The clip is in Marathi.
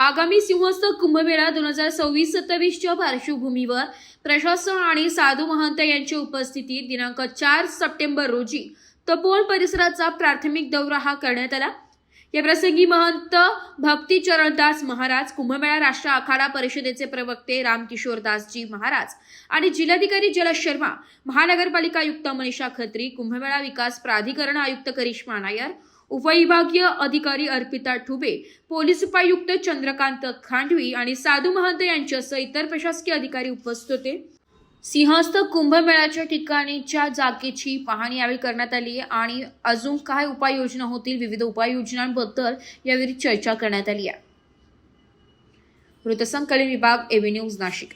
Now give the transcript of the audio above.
आगामी सिंहस्थ कुंभमेळा दोन हजार सव्वीस सत्तावीसच्या पार्श्वभूमीवर प्रशासन आणि साधू महंत यांच्या उपस्थितीत दिनांक चार सप्टेंबर रोजी तपोवन परिसराचा प्राथमिक दौरा हा करण्यात आला. या प्रसंगी महंत भक्ती चरणदास महाराज कुंभमेळा राष्ट्र आखाडा परिषदेचे प्रवक्ते रामकिशोरदासजी महाराज आणि जिल्हाधिकारी जलज शर्मा महानगरपालिका आयुक्त मनीषा खत्री कुंभमेळा विकास प्राधिकरण आयुक्त करिश्मा नायर उपविभागीय अधिकारी अर्पिता ठुबे पोलीस उपायुक्त चंद्रकांत खांडवी आणि साधू महंत यांच्यासह इतर प्रशासकीय अधिकारी उपस्थित होते. सिंहस्थ कुंभमेळ्याच्या ठिकाणीच्या जागेची पाहणी यावेळी करण्यात आली आहे आणि अजून काय उपाययोजना होतील विविध उपाययोजनांबद्दल यावेळी चर्चा करण्यात आली आहे. वृत्तसंकलन विभाग एव्ही न्यूज नाशिक.